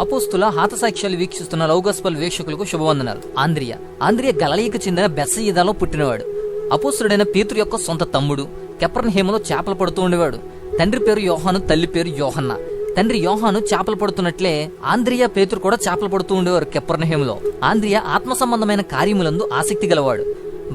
అపోస్తుల హాతసాక్ష్యాలు వీక్షిస్తున్న లౌగస్పల్ వీక్షకులకు శుభవందనాలు. ఆంద్రియ. ఆంద్రియ గలలీకి చెందిన బెస్సయిదాలో పుట్టినవాడు. అపోస్తుడైన పీతురు యొక్క సొంత తమ్ముడు. కెప్రన్ హేమలో చేపలు పడుతూ ఉండేవాడు. తండ్రి పేరు యోహాను తల్లి పేరు యోహన్న. తండ్రి యోహాను చేపలు పడుతున్నట్లే ఆంధ్రియ పేతురు కూడా చేపలు పడుతూ ఉండేవారు కెప్రనహేములో ఆంద్రియ ఆత్మ సంబంధమైన కార్యములందు ఆసక్తి గలవాడు.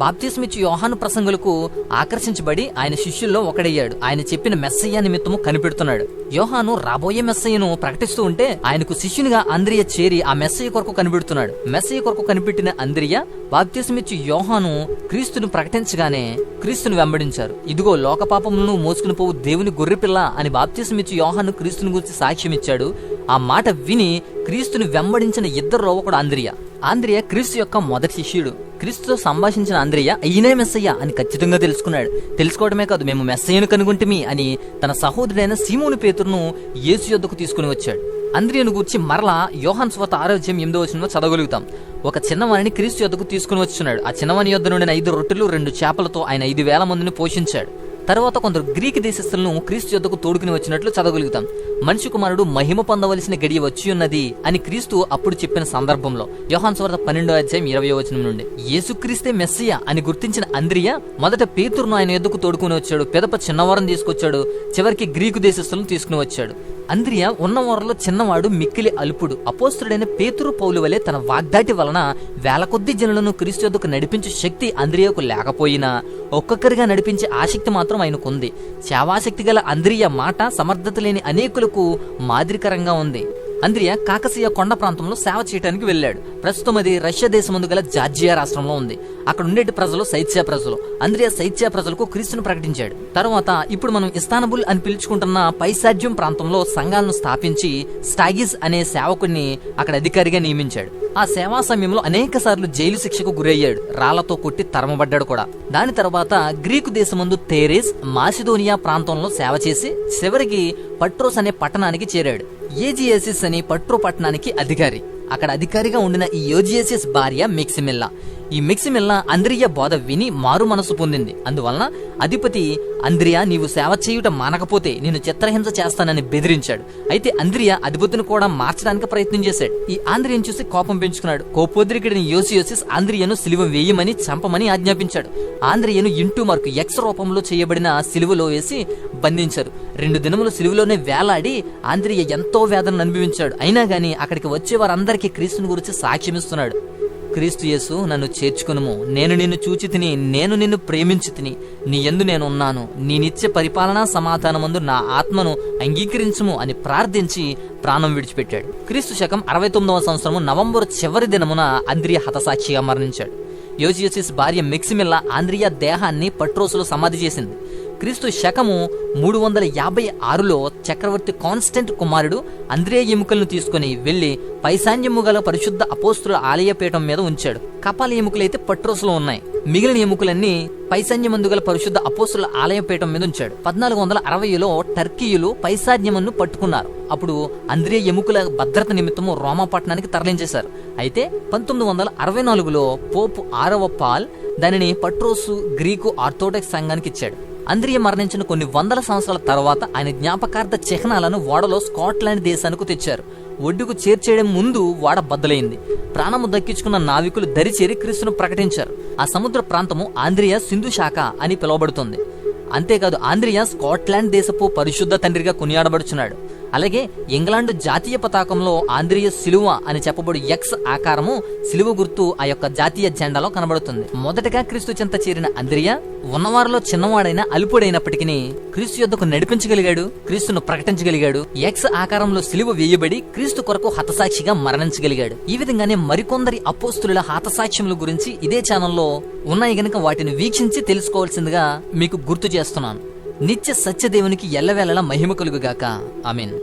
బాప్తిస్మిచ్చి యోహాను ప్రసంగులకు ఆకర్షించబడి ఆయన శిష్యుల్లో ఒకడయ్యాడు. ఆయన చెప్పిన మెస్సయ్య నిమిత్తము కనిపెడుతున్నాడు. యోహాను రాబోయే మెస్సయ్యను ప్రకటిస్తూ ఉంటే ఆయనకు శిష్యునిగా అంద్రియ చేరి ఆ మెస్సయ్య కొరకు కనిపెడుతున్నాడు. మెస్సయ్య కొరకు కనిపెట్టిన అంద్రియ బాప్తిస్మిచ్చి యోహాను క్రీస్తును ప్రకటించగానే క్రీస్తును వెంబడించారు. ఇదిగో లోక పాపములను మోసుకుని పోవు దేవుని గొర్రెపిల్ల అని బాప్తిస్మిచ్చి యోహాను క్రీస్తుని గురించి సాక్ష్యం ఇచ్చాడు ఆ మాట విని క్రీస్తుని వెంబడించిన ఇద్దరు రోవకుడు ఆంద్రియ ఆంద్రియ క్రీస్తు యొక్క మొదటి శిష్యుడు. క్రీస్తుతో సంభాషించిన ఆంద్రియ ఈయనే మెస్సయ్య అని ఖచ్చితంగా తెలుసుకున్నాడు. తెలుసుకోవడమే కాదు మేము మెస్సయ్యను కనుగొంటిమి అని తన సహోదరుడైన సీమోను పేతురును యేసు యొద్దకు తీసుకుని వచ్చాడు. అంద్రియను గూర్చి మరలా యోహాన్ స్వత ఆరోగ్యం ఎనిమిదో వచనంలో చదవగలుగుతాం. ఒక చిన్నవాణిని క్రీస్తు యొద్దకు తీసుకుని వచ్చున్నాడు. ఆ చిన్నవాణి యొద్ద నుండి ఐదు రొట్టెలు రెండు చేపలతో ఆయన ఐదు వేల మందిని పోషించాడు. తర్వాత కొందరు గ్రీక్ దేశస్తులను క్రీస్తు యొద్దకు తోడుకుని వచ్చినట్లు చదవగలుగుతాం. మనిషి కుమారుడు మహిమ పొందవలసిన గడియ వచ్చి ఉన్నది అని క్రీస్తు అప్పుడు చెప్పిన సందర్భంలో. యోహాన్ స్వార్త పన్నెండో అధ్యాయం ఇరవై వచనం నుండి. యేసుక్రీస్తే మెస్సియ అని గుర్తించిన అంద్రియ మొదట పేతురును ఆయన ఎద్దుకు తోడుకుని వచ్చాడు. పెదప చిన్నవారం తీసుకొచ్చాడు. చివరికి గ్రీకు దేశస్థులను తీసుకుని వచ్చాడు. అంద్రియ ఉన్నవారిలో చిన్నవాడు మిక్కిలి అల్పుడు. అపోస్తుడైన పేతురు పౌలు వలె తన వాగ్దాటి వలన వేల కొద్ది జనులను క్రీస్తు యొద్దకు నడిపించే శక్తి అంద్రియకు లేకపోయినా ఒక్కొక్కరిగా నడిపించే ఆసక్తి మాత్రం ఆయనకుంది. సేవాశక్తి గల అంద్రియ మాట సమర్థత లేని ప్రజలకు మాదిరికరంగా ఉంది. అంద్రియ కాకసీయ కొండ ప్రాంతంలో సేవ చేయడానికి వెళ్ళాడు. ప్రస్తుతం అది రష్యా దేశమందు గల జార్జియా రాష్ట్రంలో ఉంది. అక్కడ ఉండేటి ప్రజలు శైత్య ప్రజలు. అంద్రియ శైత్య ప్రజలకు క్రీస్తును ప్రకటించాడు. తర్వాత ఇప్పుడు మనం ఇస్తానబుల్ అని పిలుచుకుంటున్న పైశాజ్యం ప్రాంతంలో సంఘాలను స్థాపించి స్టాగిస్ అనే సేవకుడిని అక్కడ అధికారిగా నియమించాడు. ఆ సేవా సమయంలో అనేక సార్లు జైలు శిక్షకు గురయ్యాడు. రాళ్ళతో కొట్టి తరమబడ్డాడు కూడా. దాని తర్వాత గ్రీకు దేశమందు తేరేస్ మాసిదోనియా ప్రాంతంలో సేవ చేసి చివరికి పట్రోస్ అనే పట్టణానికి చేరాడు. ఏజీఎస్ఎస్ అని పట్రో పట్టణానికి అధికారి. అక్కడ అధికారిగా ఉండిన ఈ యోజియసిస్ భార్య మిక్సిమిల్లా. ఈ మిక్సిమిల్లా అంద్రియ బోధ విని మారు మనసు పొందింది. అందువలన అధిపతి అంద్రియ నీవు సేవ చేయుట మానకపోతే నేను చిత్రహింస చేస్తానని బెదిరించాడు. అయితే అంద్రియ అధిపతిని కూడా మార్చడానికి ప్రయత్నం చేశాడు. ఈ ఆంద్రియను చూసి కోపం పెంచుకున్నాడు. కోపోద్రికుడిని యోసియోసిస్ ఆంద్రియను సిలువ వేయమని చంపమని ఆజ్ఞాపించాడు. ఆంద్రియను ఇంటూ మార్కు ఎక్స్ రూపంలో చేయబడిన సిలువలో వేసి బంధించారు. రెండు దినములు సిలువలోనే వేలాడి ఆంద్రియ ఎంతో వేదనను అనుభవించాడు. అయినా గాని అక్కడికి వచ్చే వారికి క్రీస్తుని గురించి సాక్ష్యమిస్తున్నాడు క్రీస్తు యేసు నన్ను చేర్చుకునుము. నేను నిన్ను చూచి తిని నేను నిన్ను ప్రేమించి తిని నీ ఎందు నేను ఉన్నాను నీనిచ్చే పరిపాలనా సమాధానమందు నా ఆత్మను అంగీకరించుము అని ప్రార్థించి ప్రాణం విడిచిపెట్టాడు. క్రీస్తు శకం అరవై తొమ్మిదవ సంవత్సరము నవంబర్ చివరి దినమున అంద్రియ హతసాక్షిగా మరణించాడు. యోజియోసిస్ భార్య మిక్సిమిల్లా ఆంద్రియ దేహాన్ని పట్రోసులో సమాధి చేసింది. క్రీస్తు శకము మూడు వందల యాభై ఆరులో చక్రవర్తి కాన్స్టెంట్ కుమారుడు అంద్రే ఎముకలను తీసుకుని వెళ్ళి పైశాన్యము గల పరిశుద్ధ అపోస్తుల ఆలయపీఠం మీద ఉంచాడు. కపాల ఎముకలైతే పట్రోసులో ఉన్నాయి. మిగిలిన ఎముకలన్నీ పైశాన్యమందు గల పరిశుద్ధ అపోస్తుల ఆలయపీఠం మీద ఉంచాడు. పద్నాలుగు వందల అరవైలో టర్కీయులు పైశాన్యమును పట్టుకున్నారు. అప్పుడు అంద్రియ ఎముకల భద్రత నిమిత్తము రోమాపట్టణానికి తరలించేశారు. అయితే పంతొమ్మిది వందల అరవై నాలుగులో పోపు ఆరవ పాల్ దానిని పట్రోసు గ్రీకు ఆర్థోడాక్స్ సంఘానికి ఇచ్చాడు. అంద్రియ మరణించిన కొన్ని వందల సంవత్సరాల తర్వాత ఆయన జ్ఞాపకార్థ చిహ్నాలను ఓడలో స్కాట్లాండ్ దేశానికి తెచ్చారు. ఒడ్డుకు చేర్చేయడం ముందు ఓడ బద్దలైంది. ప్రాణము దక్కించుకున్న నావికులు దరిచేరి క్రీస్తును ప్రకటించారు. ఆ సముద్ర ప్రాంతము ఆంధ్రియ సింధు శాఖ అని పిలువబడుతుంది. అంతేకాదు ఆంధ్రియ స్కాట్లాండ్ దేశపు పరిశుద్ధ తండ్రిగా కొనియాడబడుచున్నాడు. అలాగే ఇంగ్లాండ్ జాతీయ పతాకంలో ఆంధ్రీయ సిలువ అని చెప్పబడు ఎక్స్ ఆకారము సిలువ గుర్తు ఆ యొక్క జాతీయ జెండాలో కనబడుతుంది. మొదటగా క్రీస్తు చెంత చేరిన అంద్రియ ఉన్నవారిలో చిన్నవాడైన అల్పుడైనప్పటికీ క్రీస్తు యొద్దకు నడిపించగలిగాడు క్రీస్తును ప్రకటించగలిగాడు. ఎక్స్ ఆకారంలో సిలువ వేయబడి క్రీస్తు కొరకు హతసాక్షిగా మరణించగలిగాడు. ఈ విధంగానే మరికొందరి అపోస్తుల హతసాక్ష్యముల గురించి ఇదే ఛానల్లో ఉన్నాయి గనక వాటిని వీక్షించి తెలుసుకోవాల్సిందిగా మీకు గుర్తు చేస్తున్నాను. నిత్య సత్యదేవునికి ఎల్లవేళలా మహిమ కలుగుగాక. ఆమెన్.